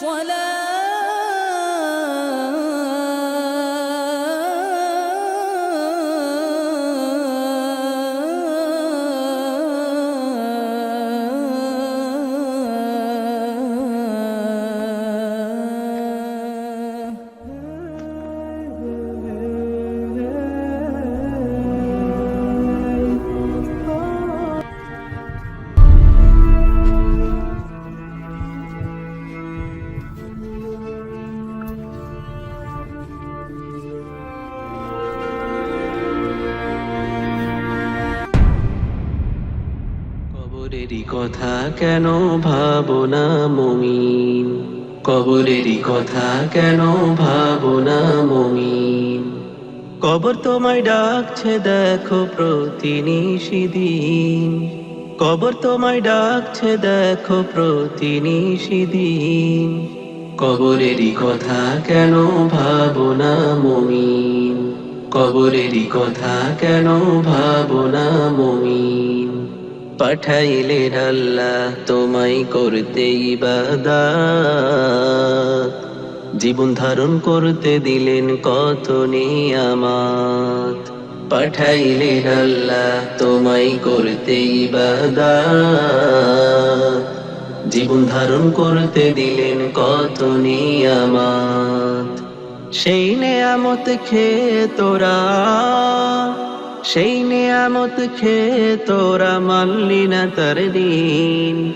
الصلاة কবরেরই কথা কেন ভাবনা মমিন? কবরেরই কথা কেন ভাবনা মমিন? কবর তোমায় ডাকছে, দেখো প্রতিনিষিদিন কবর তোমায় ডাকছে, দেখো প্রতিনিষিদিন কবরেরই কথা কেন ভাবনা মমিন? কবরেরই কথা কেন ভাবনা মমিন? পাঠাইলেন আল্লাহ তোমায় করতে ইবাদাত। জীবন ধারণ করতে দিলেন কত নিয়ামাত। পাঠাইলেন আল্লাহ তোমায় করতে ইবাদাত। জীবন ধারণ করতে দিলেন কত নিয়ামাত। সেই নেয়ামত খেয়ে তোরা সেই নেয়ামত খেয়ে তোরা মানলি না তার দিন।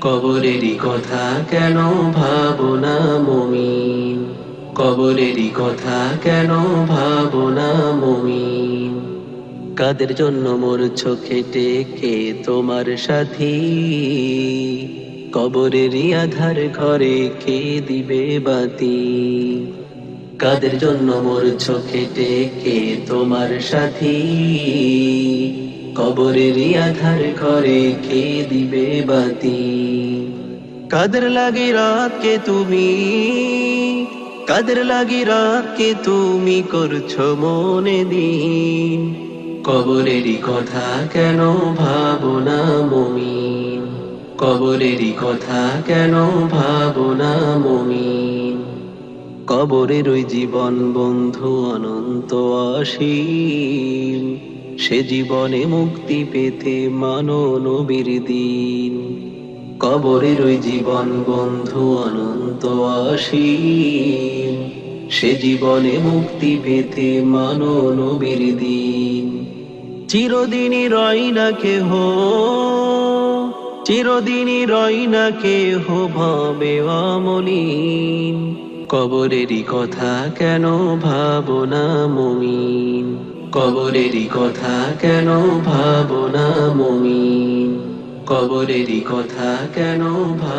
কবরেরই কথা কেন ভাবনা মমিন? কবরেরই কথা কেন ভাবনা মমিন? কাদের জন্য মরছ খেটে কে তোমার সাথী? কবরেরই আধার ঘরে কে দিবে বাতি? কাদের জন্য মরছ খেটে কে তোমার সাথী? কবরেরই আধার ঘরে কে দিবে বাতি? কাদের লাগে রাতকে তুমি? কাদের লাগে রাত কে তুমি করছ মনে দিন? কবরেরই কথা কেন ভাবনা মমি কবরেরই কথা কেন ভাবনা মমিন? কবরের ওই জীবন বন্ধু অনন্ত অসীম। সে জীবনে মুক্তি পেতে মানো নবীর দিন। কবরের ওই জীবন বন্ধু অনন্ত অসীম। সে জীবনে মুক্তি পেতে মানো নবীর দিন। চিরদিনই রয় না কেহ, চিরদিনই রয় না কেহ, ভাবে অমলিন। কবরেরই কথা কেন ভাবনা মমিন? কবরেরই কথা কেন ভাবনা মমিন? কবরেরই কথা কেন ভাব